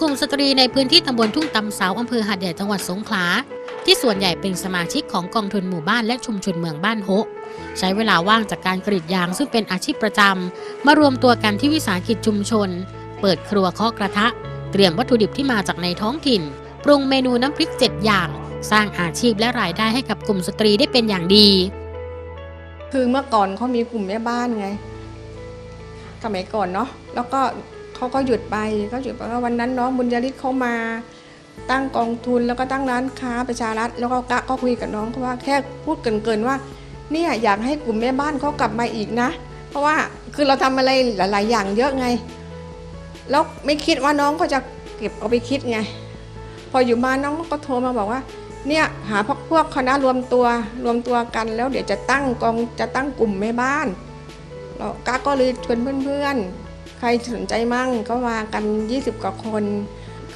กลุ่มสตรีในพื้นที่ตำบลทุ่งตำเสาอำเภอหาดใหญ่จังหวัดสงขลาที่ส่วนใหญ่เป็นสมาชิกของกองทุนหมู่บ้านและชุมชนเมืองบ้านโฮะใช้เวลาว่างจากการกรีดยางซึ่งเป็นอาชีพประจำมารวมตัวกันที่วิสาหกิจชุมชน เปิดครัวเคาะกระทะ เตรียมวัตถุดิบที่มาจากในท้องถิ่น ปรุงเมนูน้ำพริกเจ็ดอย่าง สร้างอาชีพและรายได้ให้กับกลุ่มสตรีได้เป็นอย่างดี คือเมื่อก่อนเขามีกลุ่มแม่บ้านไงสมัยก่อนเนาะแล้วก็ เขาก็หยุดไปก็หยุดไปว่าวันนั้นน้องบุญยริศเขามาตั้งกองทุนแล้วก็ตั้งร้านค้าประชารัฐแล้วก็กะก็คุยกับน้องเขาว่าแค่พูดเกินๆว่าเนี่ยอยากให้กลุ่มแม่บ้านเขากลับมาอีกนะ เพราะว่าคือเราทำอะไรหลาย ๆ อย่างเยอะไง แล้วไม่คิดว่าน้องเขาจะเก็บเอาไปคิดไง พออยู่มาน้องก็โทรมาบอกว่า เนี่ยหาพวกพวกคณะรวมตัวรวมตัวกัน แล้วเดี๋ยวจะตั้งกองจะตั้งกลุ่มแม่บ้านเราก้าก็เลยชวนเพื่อนๆ ใครสนใจมั่งก็มากัน 20 กว่าคน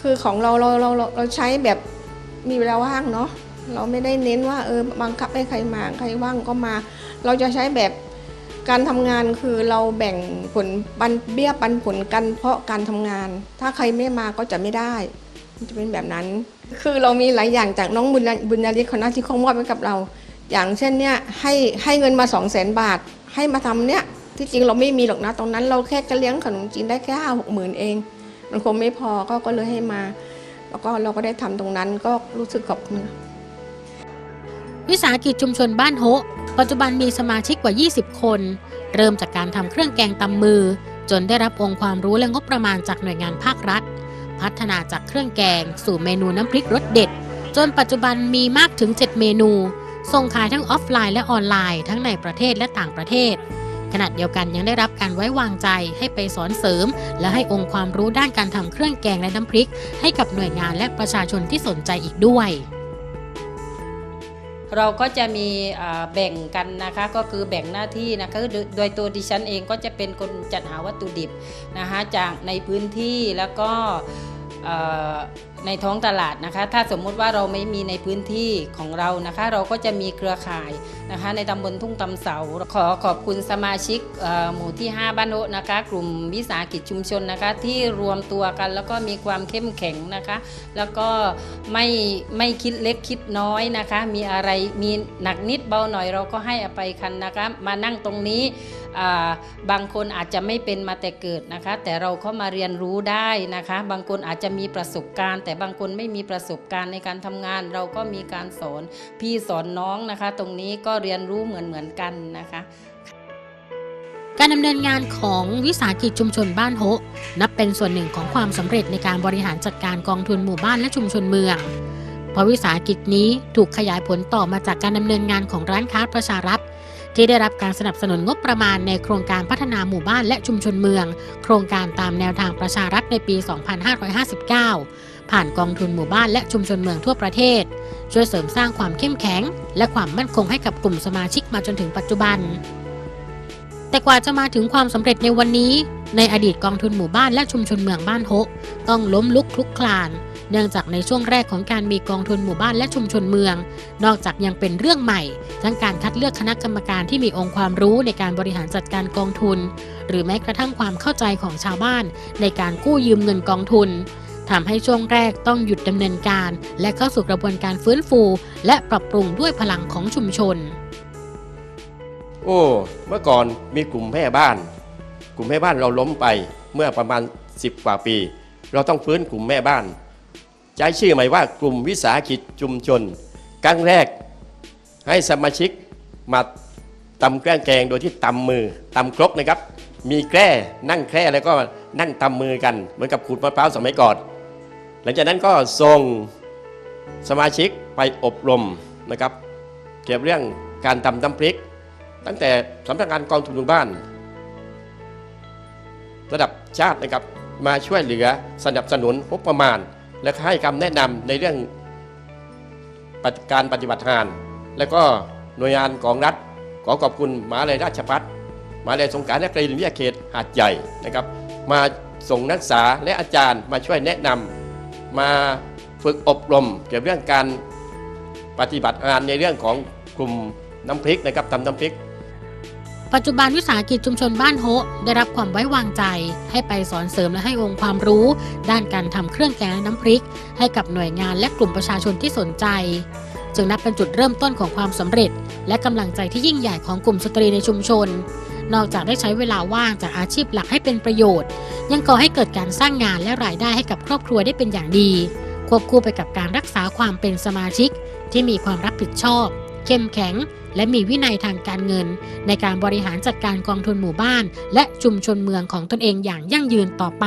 คือของเราเราเราเราเราใช้แบบมีเวลาว่างเนาะเราไม่ได้เน้นว่าเออบังคับให้ใครมาใครว่างก็มา เราจะใช้แบบการทำงานคือเราแบ่งผลปันเบี้ยปันผลกันเพราะการทำงาน ถ้าใครไม่มาก็จะไม่ได้มันจะเป็นแบบนั้น คือเรามีหลายอย่างจากน้องบุญญาบุญญาลิศเขานะที่เขามอบให้กับเรา อย่างเช่นเนี่ยให้ให้เงินมา2 0 0แสนบาท ให้มาทำเนี่ย ที่จริงเราไม่มีหรอกนะตรงนั้นเราแค่จะเลี้ยงขนมจีนได้แค่ห้าหกหมื่นเอง มันคงไม่พอก็ก็เลยให้มา แล้วก็เราก็ได้ทำตรงนั้นก็รู้สึกขอบคุณวิสาหกิจชุมชนบ้านโฮปัจจุบันมีสมาชิกกว่า 20 คน เริ่มจากการทำเครื่องแกงตำมือ จนได้รับองค์ความรู้และงบประมาณจากหน่วยงานภาครัฐ พัฒนาจากเครื่องแกง สู่เมนูน้ำพริกรสเด็ด จนปัจจุบันมีมากถึง 7 เมนู ส่งขายทั้งออฟไลน์และออนไลน์ทั้งในประเทศและต่างประเทศ ขณะเดียวกันยังได้รับการไว้วางใจให้ไปสอนเสริม และให้องค์ความรู้ด้านการทำเครื่องแกงและน้ำพริก ให้กับหน่วยงานและประชาชนที่สนใจอีกด้วยเราก็จะมีแบ่งกันนะคะก็คือแบ่งหน้าที่นะคะโดยตัวดิฉันเองก็จะเป็นคนจัดหาวัตถุดิบนะคะจากในพื้นที่แล้วก็ ในท้องตลาดนะคะ ถ้าสมมุติว่าเราไม่มีในพื้นที่ของเรานะคะ เราก็จะมีเครือข่ายนะคะ ในตำบลทุ่งตำเสา ขอขอบคุณสมาชิกหมู่ที่ 5 บ้านโนะนะคะ กลุ่มวิสาหกิจชุมชนนะคะ ที่รวมตัวกันแล้วก็มีความเข้มแข็งนะคะ แล้วก็ไม่ไม่คิดเล็กคิดน้อยนะคะ มีอะไรมีหนักนิดเบาหน่อยเราก็ให้อภัยคันนะคะ มานั่งตรงนี้ บางคนอาจจะไม่เป็นมาแต่เกิดนะคะ แต่เราเข้ามาเรียนรู้ได้นะคะ บางคนอาจจะมีประสบการณ์ แต่บางคนไม่มีประสบการณ์ในการทำงาน เราก็มีการสอนพี่สอนน้องนะคะ ตรงนี้ก็เรียนรู้เหมือนเหมือนๆกันนะคะการดำเนินงานของวิสาหกิจชุมชนบ้านโฮะนับเป็นส่วนหนึ่งของความสำเร็จในการบริหารจัดการกองทุนหมู่บ้านและชุมชนเมือง เพราะวิสาหกิจนี้ถูกขยายผลต่อมาจากการดำเนินงานของร้านค้าประชารัฐ ที่ได้รับการสนับสนุนงบประมาณในโครงการพัฒนาหมู่บ้านและชุมชนเมือง โครงการตามแนวทางประชารัฐในปี 2559 ผ่านกองทุนหมู่บ้านและชุมชนเมืองทั่วประเทศ ช่วยเสริมสร้างความเข้มแข็ง และความมั่นคงให้กับกลุ่มสมาชิกมาจนถึงปัจจุบัน แต่กว่าจะมาถึงความสำเร็จในวันนี้ ในอดีตกองทุนหมู่บ้านและชุมชนเมืองบ้านโฮะต้องล้มลุกคลุกคลาน เนื่องจากในช่วงแรกของการมีกองทุนหมู่บ้านและชุมชนเมือง นอกจากยังเป็นเรื่องใหม่ ทั้งการคัดเลือกคณะกรรมการที่มีองค์ความรู้ในการบริหารจัดการกองทุน หรือแม้กระทั่งความเข้าใจของชาวบ้าน ในการกู้ยืมเงินกองทุนทำให้ช่วงแรกต้องหยุดดำเนินการ และเข้าสู่กระบวนการฟื้นฟู และปรับปรุงด้วยพลังของชุมชน โอ้ เมื่อก่อนมีกลุ่มแม่บ้าน กลุ่มแม่บ้านเราล้มไปเมื่อประมาณ 10 กว่าปี เราต้องฟื้นกลุ่มแม่บ้าน ใช้ชื่อใหม่ว่ากลุ่มวิสาหกิจชุมชน ครั้งแรกให้สมาชิกมาตำแกล้งแกงโดยที่ตำมือตำครกนะครับ มีแกล้นั่งแคร่แล้วก็นั่งตำมือกันเหมือนกับขูดมะพร้าวสมัยก่อน หลังจากนั้นก็ส่งสมาชิกไปอบรมนะครับ เกี่ยวกับเรื่องการทำน้ำพริก ตั้งแต่สำนักงานกองทุนหมู่บ้าน ระดับชาตินะครับมาช่วยเหลือสนับสนุนงบประมาณ และให้คำแนะนำในเรื่องการปฏิบัติงาน และก็หน่วยงานของรัฐขอขอบคุณมหาลัยราชภัฏมหาลัยสงขลาและกรีนวิทยาเขตหาดใหญ่นะครับ มาส่งนักศึกษาและอาจารย์มาช่วยแนะนำมาฝึกอบรมเกี่ยวกับเรื่องการปฏิบัติงานในเรื่องของกลุ่มน้ำพริกนะครับทำน้ำพริก ปัจจุบันวิสาหกิจชุมชนบ้านโฮะได้รับความไว้วางใจ ให้ไปสอนเสริมและให้องค์ความรู้ ด้านการทำเครื่องแกงและน้ำพริก ให้กับหน่วยงานและกลุ่มประชาชนที่สนใจ จึงนับเป็นจุดเริ่มต้นของความสำเร็จ และกำลังใจที่ยิ่งใหญ่ของกลุ่มสตรีในชุมชน นอกจากได้ใช้เวลาว่างจากอาชีพหลักให้เป็นประโยชน์ ยังก่อให้เกิดการสร้างงานและรายได้ให้กับครอบครัวได้เป็นอย่างดี ควบคู่ไปกับการรักษาความเป็นสมาชิก ที่มีความรับผิดชอบ เข้มแข็ง และมีวินัยทางการเงิน ในการบริหารจัดการกองทุนหมู่บ้าน และชุมชนเมืองของตนเองอย่างยั่งยืนต่อไป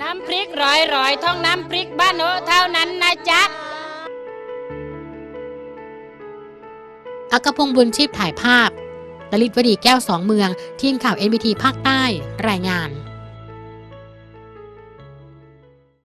น้ำพริกร้อยร้อยๆท่องน้ำพริกบ้านโนเท่านั้นนะจ๊ะอักพงศ์บุญชีพถ่ายภาพลลิตวดีแก้วสองเมือง ทีมข่าว NBT ภาคใต้ รายงาน